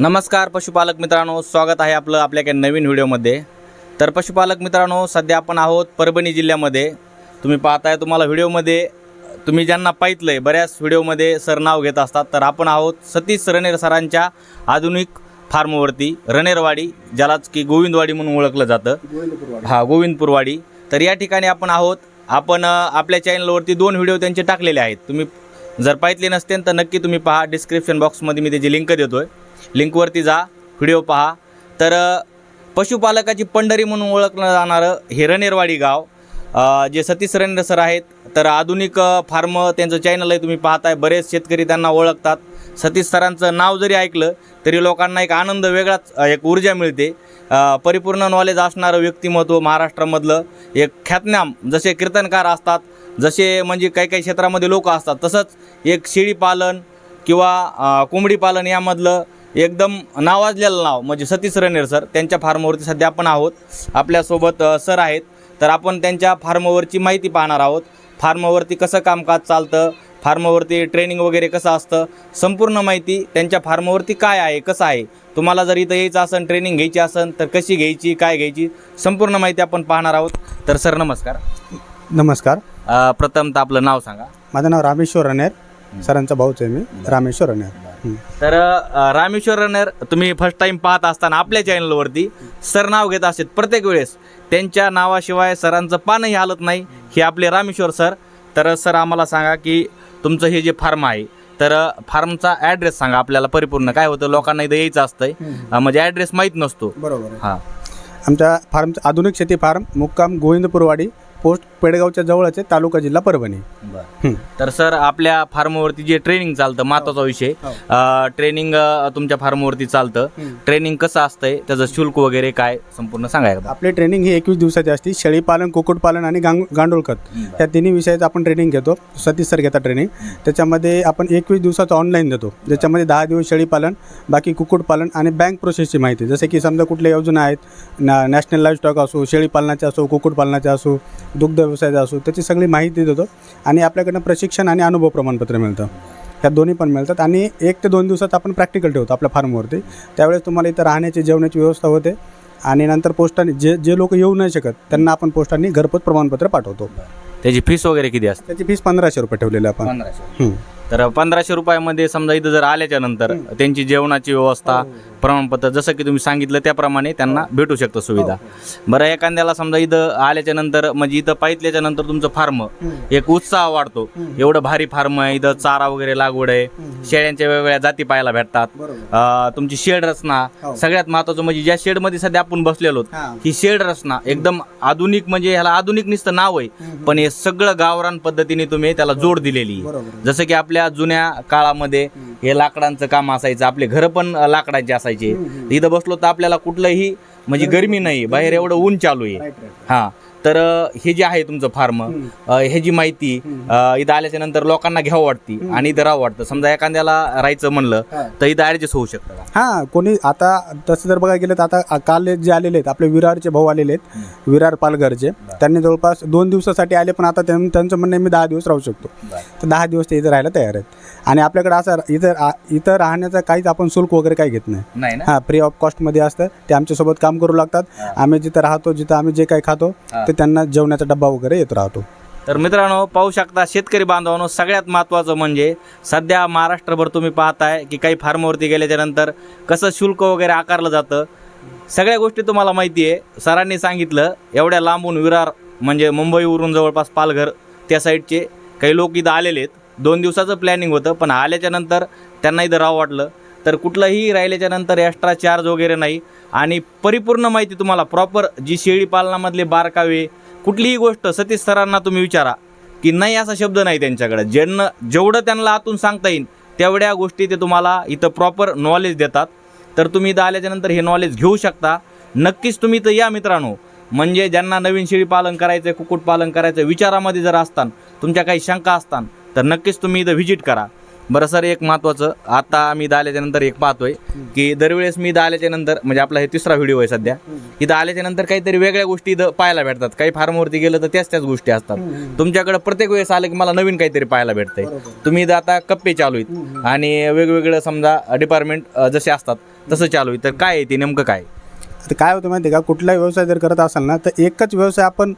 नमस्कार पशुपालक मित्रांनो स्वागत आहे आपलं आपल्या काही नवीन व्हिडिओमध्ये. तर पशुपालक मित्रांनो सध्या आपण आहोत परभणी जिल्ह्यामध्ये. तुम्ही पाहताय तुम्हाला व्हिडिओमध्ये तुम्ही ज्यांना पाहितलं आहे बऱ्याच व्हिडिओमध्ये सर नाव घेत असतात. तर आपण आहोत सतीश रनेर सरांच्या आधुनिक फार्मवरती रनेरवाडी ज्यालाच की गोविंदवाडी म्हणून ओळखलं जातं. हा गोविंदपूरवाडी. तर या ठिकाणी आपण आहोत. आपण आपल्या चॅनलवरती दोन व्हिडिओ त्यांचे टाकलेले आहेत. तुम्ही जर पाहितले नसतील तर नक्की तुम्ही पहा. डिस्क्रिप्शन बॉक्समध्ये मी त्याची लिंक देतो आहे लिंकवरती जा व्हिडिओ पहा. तर पशुपालकाची पंढरी म्हणून ओळखलं जाणारं हे रनेरवाडी गाव जे सतीश रनेर सर आहेत तर आधुनिक फार्म त्यांचं चॅनल आहे तुम्ही पाहताय. बरेच शेतकरी त्यांना ओळखतात. सतीश सरांचं नाव जरी ऐकलं तरी लोकांना एक आनंद वेगळाच एक ऊर्जा मिळते. परिपूर्ण नॉलेज असणारं व्यक्तिमत्व महाराष्ट्रामधलं एक ख्यातनाम. जसे कीर्तनकार असतात जसे म्हणजे काही काही क्षेत्रामध्ये लोक असतात तसंच एक शेळीपालन किंवा कोंबडी पालन यामधलं एकदम नावाजलेलं नाव म्हणजे सतीश रनेर सर त्यांच्या फार्मवरती सध्या आपण आहोत. आपल्यासोबत सर आहेत. तर आपण त्यांच्या फार्मवरची माहिती पाहणार आहोत. फार्मवरती कसं कामकाज चालतं फार्मवरती ट्रेनिंग वगैरे कसं असतं संपूर्ण माहिती त्यांच्या फार्मवरती काय आहे कसं आहे? तुम्हाला जर इथं यायचं असेल ट्रेनिंग घ्यायची असेल तर कशी घ्यायची काय घ्यायची संपूर्ण माहिती आपण पाहणार आहोत. तर सर नमस्कार. नमस्कार. प्रथमतः आपलं नाव सांगा. माझं नाव रामेश्वर रनेर सरांचा भाऊच आहे मी रामेश्वर रनेर. तर अ, रामेश्वर रनर तुम्ही फर्स्ट टाइम पाहत असताना आपल्या चॅनलवरती सर नाव घेत असतात प्रत्येक वेळेस. त्यांच्या नावाशिवाय सरांचं पानही हालत नाही. हे आपले रामेश्वर सर. तर सर आम्हाला सांगा की तुमचं हे जे फार्म आहे तर फार्मचा ॲड्रेस सांगा. आपल्याला परिपूर्ण काय होतं लोकांना इथं यायचं असतंय. अ, म्हणजे ॲड्रेस माहीत नसतो. बरोबर आहे. हां. आमच्या फार्मचं आधुनिक शेती फार्म मुक्काम गोविंदपूरवाडी पोस्ट पेडगावच्या जवळच आहे तालुका जिल्हा परभणी. हं. तर सर आपल्या फार्मवरती जे ट्रेनिंग चालतं महत्त्वाचा विषय. हो. ट्रेनिंग तुमच्या फार्मवरती चालतं. हं. ट्रेनिंग कसं असतंय त्याचं शुल्क वगैरे काय संपूर्ण सांगा एकदा. आपली ट्रेनिंग ही एकवीस दिवसाची असते. शेळीपालन कुक्कुटपालन आणि गांग गांडूळ खत. या तिन्ही विषयाचं आपण ट्रेनिंग घेतो. सतीश सर घेतात ट्रेनिंग. त्याच्यामध्ये आपण एकवीस दिवसाचं ऑनलाईन देतो. ज्याच्यामध्ये दहा दिवस शेळीपालन बाकी कुक्कुटपालन आणि बँक प्रोसेसची माहिती. जसे की समजा कुठल्या योजना आहेत ना नॅशनल लाईफ स्टॉक असो शेळीपालनाचे असो कुक्कुटपालनाचे असो दुग्ध व्यवसायाचा असो त्याची सगळी माहिती देतो आणि आपल्याकडनं प्रशिक्षण आणि अनुभव प्रमाणपत्र मिळतं. ह्या दोन्ही पण मिळतात. आणि एक ते दोन दिवसात आपण प्रॅक्टिकल ठेवतो आपल्या फार्मवरती त्यावेळेस तुम्हाला इथं राहण्याची जेवणाची व्यवस्था होते. आणि नंतर पोस्टाने जे जे लोक येऊ नाही शकत त्यांना आपण पोस्टाने घरपोच प्रमाणपत्र पाठवतो. त्याची फीस वगैरे किती असते? त्याची फीस पंधराशे रुपये ठेवलेली आपण. पंधराशे. तर पंधराशे रुपयामध्ये समजा इथं जर आल्याच्यानंतर त्यांची जेवणाची व्यवस्था प्रमाणपत्र जसं की तुम्ही सांगितलं त्याप्रमाणे त्यांना भेटू शकतं सुविधा. बरं एखाद्याला समजा इथं आल्याच्यानंतर म्हणजे इथं पाहितल्याच्या नंतर तुमचं फार्म एक उत्साह वाढतो. एवढं भारी फार्म आहे इथं चारा वगैरे लागवड आहे. शेळ्यांच्या वेगवेगळ्या जाती पाहायला भेटतात. तुमची शेड रचना हो. सगळ्यात महत्वाचं म्हणजे ज्या शेडमध्ये सध्या आपण बसलेलो हां. ही शेड रचना एकदम आधुनिक म्हणजे ह्याला आधुनिक नुसतं नाव आहे. पण हे सगळं गावरान पद्धतीने तुम्ही त्याला जोड दिलेली आहे. जसं की आपल्या जुन्या काळामध्ये हे लाकडांचं काम असायचं. आपले घरं पण लाकडांचे असायचे. इथं बसलो तर आपल्याला कुठलंही म्हणजे गरमी नाही. बाहेर एवढं ऊन चालू आहे. हा. तर हे जे आहे तुमचं फार्म ह्याची माहिती अ, इथं आल्याच्यानंतर लोकांना घ्यावं वाटती आणि इथं राहावं वाटतं. समजा एखाद्याला राहायचं म्हणलं हा. तर इथं ऍडजस्ट होऊ शकतं का? हां कोणी आता तसं जर बघायला गेलं तर आता काल जे आलेले आहेत आपले विरारचे भाऊ आलेले आहेत विरार पालघरचे. त्यांनी जवळपास दोन दिवसासाठी आले पण आता त्यां- त्यांचं म्हणणं आहे, मी दहा दिवस राहू शकतो. तर दहा दिवस ते इथं राहायला तयार आहेत. आणि आपल्याकडे असं इथं इथं राहण्याचं काहीच आपण शुल्क वगैरे काही घेत नाही. नाही ना? हां फ्री ऑफ कॉस्टमध्ये असतं. ते आमच्यासोबत काम करू लागतात. आम्ही जिथं राहतो जिथं आम्ही जे काही खातो हा. ते त्यांना जेवणाचा डब्बा वगैरे येत राहतो. तर मित्रांनो पाहू शकता शेतकरी बांधवांनो सगळ्यात महत्त्वाचं म्हणजे सध्या महाराष्ट्रभर तुम्ही पाहताय की काही फार्मवरती गेल्याच्यानंतर कसं शुल्क वगैरे आकारलं जातं. सगळ्या गोष्टी तुम्हाला माहिती आहे. सरांनी सांगितलं एवढ्या लांबून विरार म्हणजे मुंबईवरून जवळपास पालघर त्या साईडचे काही लोक इथं आलेले आहेत. दोन दिवसाचं प्लॅनिंग होतं पण आल्याच्यानंतर त्यांना इथं राहावं वाटलं. तर कुठलंही राहिल्याच्या नंतर एक्स्ट्रा चार्ज वगैरे नाही. आणि परिपूर्ण माहिती तुम्हाला प्रॉपर जी शेळी पालनामधले बारकावे कुठलीही गोष्ट सतीश सरांना तुम्ही विचारा की नाही असा शब्द नाही त्यांच्याकडे. ज्यांना जेवढं त्यांना आतून सांगता येईल तेवढ्या गोष्टी ते तुम्हाला इथं प्रॉपर नॉलेज देतात. तर तुम्ही इथं आल्याच्यानंतर हे नॉलेज घेऊ शकता. नक्कीच तुम्ही इथं या मित्रांनो. म्हणजे ज्यांना नवीन शेळी पालन करायचं आहे कुक्कुटपालन करायचं विचारामध्ये जर असतान तुमच्या काही शंका असतान तर नक्कीच तुम्ही इथं व्हिजिट करा. बरं सर एक महत्त्वाचं आता मी इथं आल्याच्यानंतर एक पाहतोय की दरवेळेस मी इथं आल्याच्यानंतर म्हणजे आपला हे तिसरा व्हिडिओ आहे सध्या इथं आल्याच्यानंतर काहीतरी वेगळ्या गोष्टी इथं पाहायला भेटतात. काही फार्मवरती गेलं तर त्याच त्याच गोष्टी असतात. तुमच्याकडे प्रत्येक वेळेस आलं की मला नवीन काहीतरी पाहायला भेटतंय. तुम्ही इथं आता कप्पे चालू आहेत आणि वेगवेगळं समजा डिपार्टमेंट जसे असतात तसं चालू आहे तर काय आहे ते नेमकं काय? आता काय होतं माहिती आहे का? कुठलाही व्यवसाय जर करत असाल ना तर एकच व्यवसाय आपण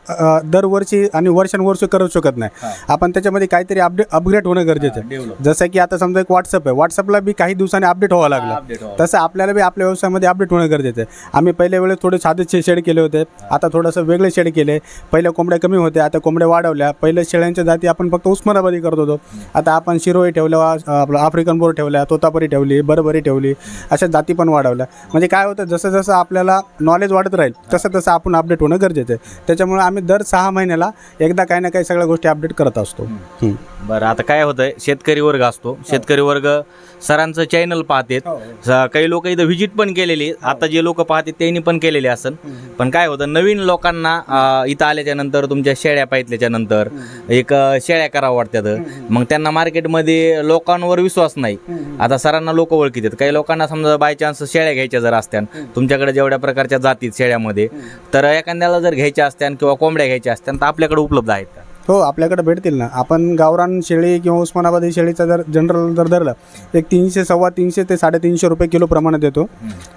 दरवर्षी आणि वर्षानुवर्ष करू शकत नाही. आपण त्याच्यामध्ये काहीतरी अपडेट अपग्रेड होणं गरजेचं आहे. जसं की आता समजा एक व्हॉट्सअप आहे. व्हॉट्सअपला बी काही दिवसांनी अपडेट व्हावं लागलं. तसं आपल्याला बी आपल्या व्यवसायामध्ये अपडेट होणं गरजेचं आहे. आम्ही पहिल्या वेळेस थोडे साधे शेड केले होते. आता थोडंसं वेगळे शेड केले. पहिल्या कोंबड्या कमी होत्या. आता कोंबड्या वाढवल्या. पहिल्या शेळ्यांच्या जाती आपण फक्त उस्मानाबादी करत होतो. आता आपण शिरोई ठेवल्या आपलं आफ्रिकन बोर ठेवल्या तोतापरी ठेवली बरबरी ठेवली अशा जाती पण वाढवल्या. म्हणजे काय होतं? जसं जसं आपल्याला नॉलेज वाढत राहील. तसं तसं आपण अपडेट होणं गरजेचं आहे. त्याच्यामुळे आम्ही दर सहा महिन्याला एकदा काही ना काही सगळ्या गोष्टी अपडेट करत असतो. हं. बरं आता काय होतंय शेतकरी वर्ग असतो. शेतकरी वर्ग सरांचं चॅनल पाहतात. स- काही लोक इथं व्हिजिट पण केलेली. आता जे लोक पाहतात त्यांनी पण केलेले असन पण काय होतं नवीन लोकांना अं, इथं आल्याच्यानंतर तुमच्या शेळ्या पाहितल्याच्या नंतर एक अं, शेळ्या करावं वाटतात. मग त्यांना मार्केटमध्ये लोकांवर विश्वास नाही. आता सरांना लोक ओळखीतात काही लोकांना समजा बाय चान्स शेळ्या घ्यायच्या जर असत्या तुमच्याकडे जेवढ्या प्रकारच्या जातीत शेळ्यामध्ये तर एखाद्याला जर घ्यायच्या असत्या किंवा कोंबड्या घ्यायच्या असत्या तर आपल्याकडे उपलब्ध आहेत का? हो आपल्याकडे भेटतील ना. आपण गावरान शेळी किंवा उस्मानाबादी शेळीचा जर जनरल जर धरलं एक तीनशे सव्वा तीनशे ते साडेतीनशे रुपये किलो प्रमाणे देतो.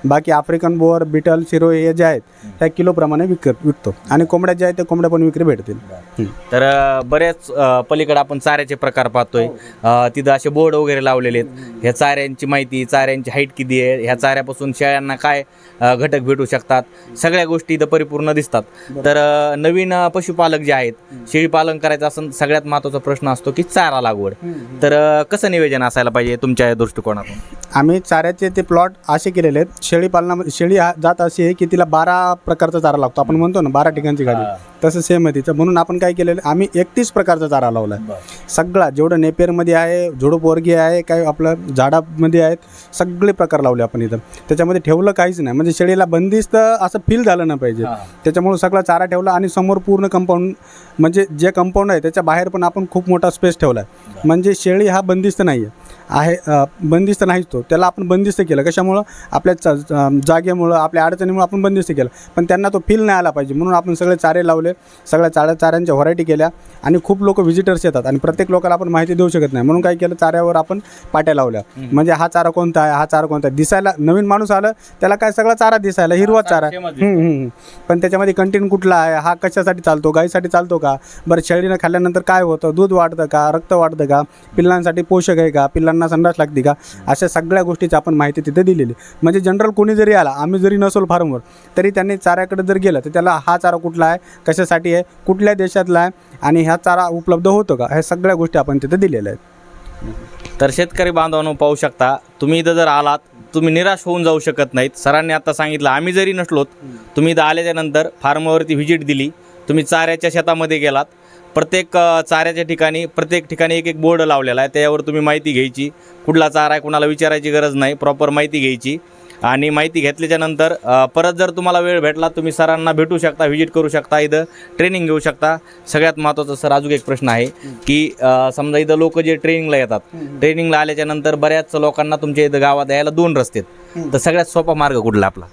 बाकी आफ्रिकन बोअर बिटल शिरोई हे जे आहेत त्या किलो प्रमाणे विकत विकतो. आणि कोंबड्या ज्या आहेत त्या कोंबड्या पण विक्री भेटतील. हं. तर बऱ्याच पलीकडे आपण चाऱ्याचे प्रकार पाहतोय. अ, तिथं असे बोर्ड वगैरे लावलेले आहेत. ह्या चाऱ्यांची माहिती चाऱ्यांची हाईट किती आहे ह्या चाऱ्यापासून शेळ्यांना काय घटक भेटू शकतात? सगळ्या गोष्टी इथं परिपूर्ण दिसतात. तर नवीन पशुपालक जे आहेत शेळी पालन करायचं असेल सगळ्यात महत्त्वाचा प्रश्न असतो की चारा लागवड. तर कसं नियोजन असायला पाहिजे तुमच्या या दृष्टिकोनातून? आम्ही चाऱ्याचे ते प्लॉट असे केलेले आहेत. शेळी पालनामध्ये शेळी हा जात अशी आहे की तिला बारा प्रकारचा चारा लागतो. आपण म्हणतो ना बारा ठिकाणची गाडी. तसं सेम आहे तिचं. म्हणून आपण काय केलेलं आम्ही एकतीस प्रकारचा चारा लावला आहे सगळा जेवढं नेपेरमध्ये आहे झुडूप वर्गीय आहे काय आपलं झाडामध्ये आहेत सगळे प्रकार लावले आपण इथं. त्याच्यामध्ये ठेवलं काहीच नाही. म्हणजे शेळीला बंदिस्त असं फील झालं नाही पाहिजे. त्याच्यामुळे सगळा चारा ठेवला आणि समोर पूर्ण कंपाऊंड म्हणजे जे कंपाऊंड आहे त्याच्या बाहेर पण आपण खूप मोठा स्पेस ठेवला आहे म्हणजे शेळी हा बंदिस्त नाही आहे आहे बंदिस्त नाहीच तो. त्याला आपण बंदिस्त केलं. कशामुळं? आपल्या जागेमुळं आपल्या अडचणीमुळं आपण बंदिस्त केलं. पण त्यांना तो फील नाही आला पाहिजे. म्हणून आपण सगळे चारे लावले. सगळ्या चाऱ्या चाऱ्यांच्या व्हरायटी केल्या. आणि खूप लोक व्हिजिटर्स येतात. आणि प्रत्येक लोकांना आपण माहिती देऊ शकत नाही. म्हणून काय केलं? चाऱ्यावर आपण पाट्या लावल्या. म्हणजे हा चारा कोणता आहे? हा चारा कोणता आहे? दिसायला नवीन माणूस आलं त्याला काय सगळा चारा दिसायला हिरवाच चारा. पण त्याच्यामध्ये कंटेंट कुठला आहे? हा कशासाठी चालतो? गाईसाठी चालतो का? बरं शेळीनं खाल्ल्यानंतर काय होतं? दूध वाढतं का? रक्त वाढतं का? पिल्लांसाठी पोषक आहे का? पिल्लांना संडास लागते का? अशा सगळ्या गोष्टीची आपण माहिती तिथे दिलेली. म्हणजे जनरल कोणी जरी आला आम्ही जरी नसोल फार्मवर तरी त्यांनी चाऱ्याकडे जर गेलं तर त्याला हा चारा कुठला आहे कशासाठी आहे कुठल्या देशातला आहे आणि ह्या चारा उपलब्ध होतो का? ह्या सगळ्या गोष्टी आपण तिथे दिलेल्या आहेत. तर शेतकरी बांधवांनो पाहू शकता तुम्ही इथं जर आलात तुम्ही निराश होऊन जाऊ शकत नाहीत. सरांनी आता सांगितलं आम्ही जरी नसलोत तुम्ही इथं आल्याच्यानंतर फार्मवरती व्हिजिट दिली तुम्ही चाऱ्याच्या शेतामध्ये गेलात प्रत्येक चाऱ्याच्या ठिकाणी प्रत्येक ठिकाणी एक एक बोर्ड लावलेला आहे. त्यावर तुम्ही माहिती घ्यायची. कुठला चारा आहे कुणाला विचारायची गरज नाही. प्रॉपर माहिती घ्यायची. आणि माहिती घेतल्याच्या नंतर अ, परत जर तुम्हाला वेळ भेटला तुम्ही सरांना भेटू शकता व्हिजिट करू शकता इथं ट्रेनिंग घेऊ शकता. सगळ्यात महत्त्वाचा सर अजून एक प्रश्न आहे की समजा इथं लोक जे ट्रेनिंगला येतात ट्रेनिंगला आल्याच्यानंतर बऱ्याच लोकांना तुमच्या इथं गावात यायला दोन रस्ते आहेत. तर सगळ्यात सोपा मार्ग कुठला आपला?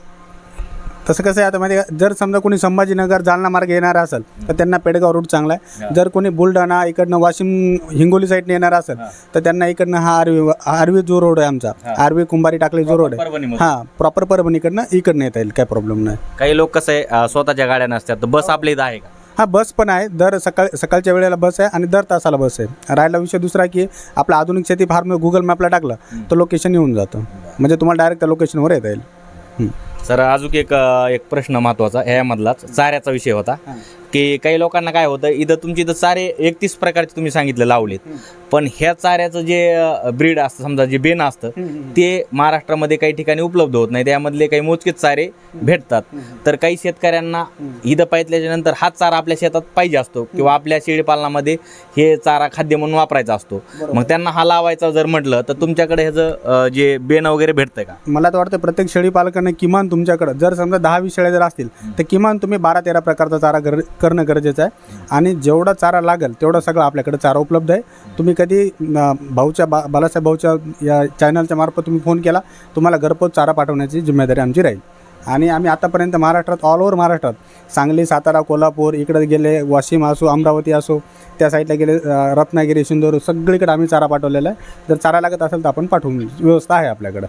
तसं कसं आहे आता माहिती का जर समजा कोणी संभाजीनगर जालना मार्ग येणार असेल तर त्यांना पेडगाव रूट चांगला आहे. जर कोणी बुलढाणा इकडनं वाशिम हिंगोली साईडने येणार असेल तर त्यांना इकडनं हा आरवी आरवी जो रोड आहे आमचा आरवी कुंभारी टाकले जो रोड आहे. हां प्रॉपर परभणीकडनं इकडनं येता येईल काय प्रॉब्लेम नाही. काही लोक कसं आहे स्वतःच्या गाड्या नसतात तर बस आपल्या इथं आहे का? हा बस पण आहे. दर सकाळ सकाळच्या वेळेला बस आहे आणि दर तासाला बस आहे. राहिला विषय दुसरा की आपला आधुनिक शेती फार्म गुगल मॅपला टाकलं तर लोकेशन येऊन जातं. म्हणजे तुम्हाला डायरेक्ट त्या लोकेशनवर येता येईल. सर अजून एक एक प्रश्न महत्त्वाचा ह्यामधलाच चाऱ्याचा विषय होता. की काही लोकांना काय होतं इथं तुमची इथं चारे एकतीस प्रकारचे तुम्ही सांगितलं लावलेत. पण ह्या चाऱ्याचं जे ब्रीड असतं समजा जे बेन असतं ते महाराष्ट्रामध्ये काही ठिकाणी उपलब्ध होत नाही. त्यामधले काही मोजकेच चारे भेटतात. तर काही शेतकऱ्यांना इथं पाहिल्याच्या नंतर हाच चारा आपल्या शेतात पाहिजे असतो किंवा आपल्या शेळीपालनामध्ये हे चारा खाद्य म्हणून वापरायचा असतो. मग त्यांना हा लावायचा जर म्हटलं तर तुमच्याकडे ह्याचं जे बेन वगैरे भेटतंय का? मला तर वाटतं प्रत्येक शेळी पालकाने किमान तुमच्याकडं जर समजा दहा वीस शेळ्या जर असतील तर किमान तुम्ही बारा तेरा प्रकारचा चारा करणं गरजेचं आहे. आणि जेवढा चारा लागेल तेवढा सगळं आपल्याकडे चारा उपलब्ध आहे. तुम्ही कधी भाऊच्या बा बालासाहेब भाऊच्या या चॅनलच्या मार्फत तुम्ही फोन केला तुम्हाला घरपोच चारा पाठवण्याची जिम्मेदारी आमची राहील. आणि आम्ही आतापर्यंत महाराष्ट्रात ऑल ओव्हर महाराष्ट्रात सांगली सातारा कोल्हापूर इकडे गेले वाशिम असो अमरावती असो त्या साईडला गेले रत्नागिरी सिंधुदुर्ग सगळीकडे आम्ही चारा पाठवलेला आहे. जर चारा लागत असेल तर आपण पाठवून व्यवस्था आहे आपल्याकडं.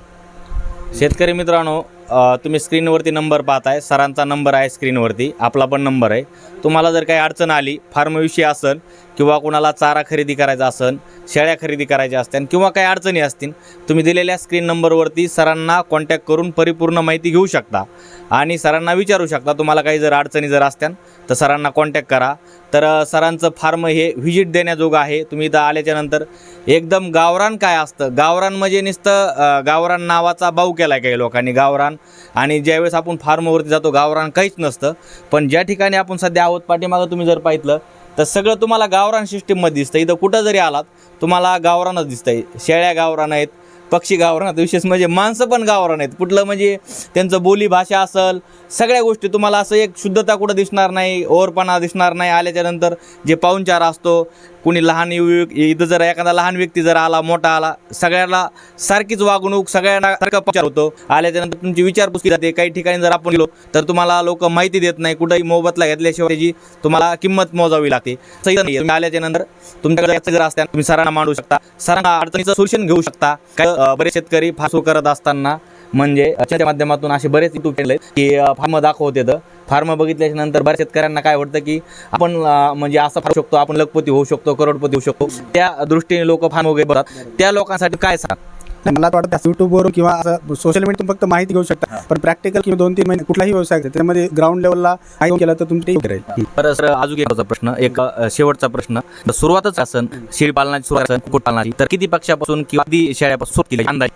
शेतकरी मित्रांनो तुम्ही स्क्रीनवरती नंबर पाहताय. सरांचा नंबर आहे स्क्रीनवरती. आपला पण नंबर आहे. तुम्हाला जर काही अडचण आली फार्मविषयी असेल किंवा कोणाला चारा खरेदी करायचा असेल शेळ्या खरेदी करायच्या असतील किंवा काही अडचणी असतील तुम्ही दिलेल्या स्क्रीन नंबरवरती सरांना कॉन्टॅक्ट करून परिपूर्ण माहिती घेऊ शकता. आणि सरांना विचारू शकता तुम्हाला काही जर अडचणी जर असत्या तर सरांना कॉन्टॅक्ट करा. तर सरांचं फार्म हे व्हिजिट देण्याजोगं आहे. तुम्ही इथं आल्याच्यानंतर एकदम गावरान काय असतं? गावरान म्हणजे नुसतं गावरान नावाचा बाऊ केला आहे काही लोकांनी गावरान. आणि ज्यावेळेस आपण फार्मवरती जातो गावरान काहीच नसतं. पण ज्या ठिकाणी आपण सध्या आहोत पाठीमागं तुम्ही जर पाहितलं तर सगळं तुम्हाला गावरान सिस्टीममध्ये दिसतं इथं कुठं जरी आलात तुम्हाला गावरानच दिसतंय. शेळ्या गावरान आहेत पक्षी गावरान आहेत विशेष म्हणजे माणसं पण गावरान आहेत. कुठलं म्हणजे त्यांचं बोली भाषा असेल सगळ्या गोष्टी तुम्हाला असं एक शुद्धता कुठं दिसणार नाही ओरपणा दिसणार नाही. आल्याच्यानंतर जे पाहुणचार असतो कुणी लहान इथं जर एखादा लहान व्यक्ती जर आला मोठा आला सगळ्याला सारखीच वागणूक सगळ्यांना सारखा प्रचार होतो. आल्याच्यानंतर तुमची विचारपूस केली जाते. काही ठिकाणी जर आपण गेलो तर तुम्हाला लोक माहिती देत नाही. कुठंही मोबदला घेतल्याशिवाय त्याची तुम्हाला किंमत मोजावी लागते. तुम्ही आल्याच्यानंतर तुमच्याकडे जर असत्या तुम्ही सरांना मांडू शकता. सरांना अडचणीचं सोल्युशन घेऊ शकता. काय बरेच शेतकरी फासू करत असताना म्हणजे माध्यमातून असे बरेच युट्यूब चॅनल आहेत की फार्म दाखवत येतं. फार्म बघितल्याच्या नंतर बऱ्याच शेतकऱ्यांना काय वाटतं की आपण म्हणजे असं फारू शकतो आपण लखपती होऊ शकतो करोडपती होऊ शकतो त्या दृष्टीने लोक फार्म वगैरे बघतात त्या लोकांसाठी काय सांग? मला वाटतं युट्यूबवरून किंवा असं सोशल मीडियातून फक्त माहिती घेऊ शकता. पण प्रॅक्टिकल किंवा दोन तीन महिने कुठलाही व्यवसाय त्यामध्ये ग्राउंड लेवलला माहिती केला तर तुमची राहील बरं सर अजून एक प्रश्न एक शेवटचा प्रश्न. सुरुवातच असन शेळी पालनाची सुरुवात असेल कुक्कुट पालनाची. तर किती पक्षापासून किंवा किती शेळ्यापासून सुरू केली? अंदाज.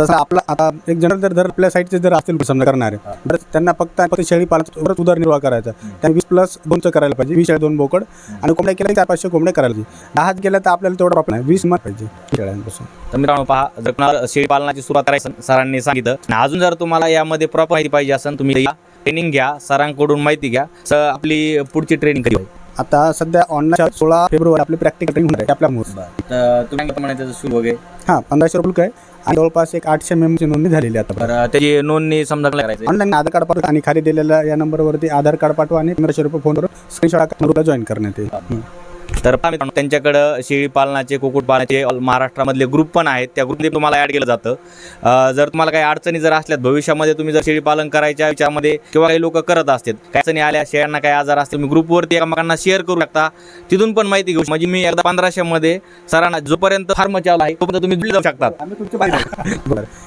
तसं आपला आता एक जनरल जर जर आपल्या साईडचे जर असतील समजा करणारे तर त्यांना फक्त फक्त शेळी पालन उदरनिर्वाह करायचा. त्यांनी वीस प्लस दोनचं करायला पाहिजे. वीस दोन बोकड आणि कोंबड्या केल्या चार पाचशे कोंबड्या करायला पाहिजे. दहाच गेल्या तर आपल्याला तेवढं प्रॉब्लेम नाही. वीस मत पाहिजे शेळ्यांपासून. तर मित्रांनो पहा जर कुणाला शेळी पालनाची सुरुवात करायची सरांनी सांगितलं. अजून जर तुम्हाला यामध्ये प्रॉपर माहिती पाहिजे असेल तुम्ही ट्रेनिंग घ्या. सरांकडून माहिती घ्या. स- आपली पुढची ट्रेनिंग कधी आता सध्या ऑनलाईन सोळा फेब्रुवारी आपली प्रॅक्टिकल ट्रेनिंग होणार आहे आपल्या मोड तर तुम्ही सांगितलं त्याचं सुरू वगैरे. हां पंधराशे रुपये काय आणि जवळपास एक आठशे मेंबरची नोंदणी झालेली आहे आता. त्याची नोंदणी समजा काय करायचं? ऑनलाईन आधार कार्ड पाठवा आणि खाली दिलेल्या या नंबरवरती आधार कार्ड पाठवा आणि पंधराशे रुपये फोनवर स्क्रीनशॉट जॉईन करण्यात येईल. तर त्यांच्याकडं शेळी पालनाचे कुक्कुट पालनाचे ऑल- महाराष्ट्रामधले ग्रुप पण आहेत. त्या ग्रुपमध्ये तुम्हाला ॲड केलं जातं. जर तुम्हाला काही अडचणी जर असल्यात भविष्यामध्ये तुम्ही जर शेळी पालन करायच्या विचारामध्ये किंवा काही लोक करत असतात काही अडचणी आल्या शेळ्यांना काही आजार असतील तुम्ही ग्रुपवरती एकमेकांना शेअर करू शकता. तिथून पण माहिती घेऊ शकता. म्हणजे मी एकदा पंधराशेमध्ये सरांना जोपर्यंत फार्म चालू आहे तोपर्यंत तुम्ही जाऊ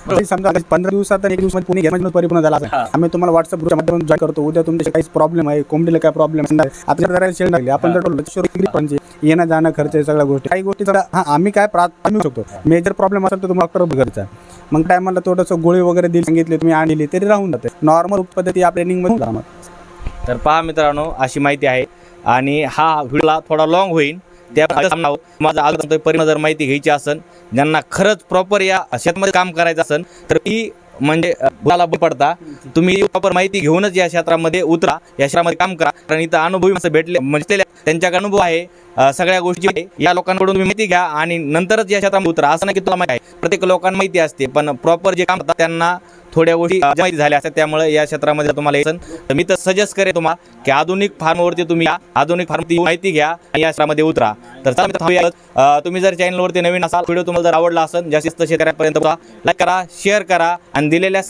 तरी समजा पंधरा दिवसात एक दिवसात पुणे घेण्यामध्ये परिपूर्ण झाला आम्ही तुम्हाला व्हॉट्सअप ग्रुपच्या माध्यमातून जॉईन करतो. उद्या तुमचे काही प्रॉब्लेम आहे. कोंबडीला काय प्रॉब्लेम आता लागली आपण जर येणं जाणं खर्च सगळ्या गोष्टी. काही गोष्टी हां आम्ही काय प्राथमिक शकतो? मेजर प्रॉब्लेम असेल तर तुम्हाला डॉक्टर घरचा मग टायमाला थोडंसं गोळी वगैरे दिली सांगितले तुम्ही आणली तरी राहून जाते. नॉर्मल पद्धती या ट्रेनिंगमध्ये आम्हाला तर पहा मित्रांनो अशी माहिती आहे. आणि हा व्हिडिओला थोडा लॉंग होईल त्या माझा अजून परिणाम जर माहिती घ्यायची असेल ज्यांना खरंच प्रॉपर या शेतामध्ये काम करायचं असेल तर ती म्हणजे मला पडता. तुम्ही प्रॉपर माहिती घेऊनच या क्षेत्रामध्ये उतरा या क्षेत्रामध्ये काम करा. कारण इथं अनुभवी माणसं भेटले म्हणजे त्यांच्याकडे अनुभव आहे. सगळ्या गोष्टी आहे. या लोकांकडून तुम्ही माहिती घ्या आणि नंतरच या क्षेत्रामध्ये उतरा. असं नाही की तुला माहिती आहे. प्रत्येक लोकांना माहिती असते. पण प्रॉपर जे काम करतात त्यांना थोड्या गोष्टी माहिती झाल्या असतात त्यामुळे या क्षेत्रामध्ये तुम्हाला तर मी तर सजेस्ट करेन तुम्हाला की आधुनिक फार्मवरती तुम्ही या आधुनिक फार्मची माहिती घ्या आणि या क्षेत्रामध्ये उतरा. तर चला तुम्ही जर चॅनलवरती नवीन असाल व्हिडिओ तुम्हाला जर आवडला असेल जास्तीत जास्त शेतकऱ्यांपर्यंत लाईक करा शेअर करा आणि दिलेल्या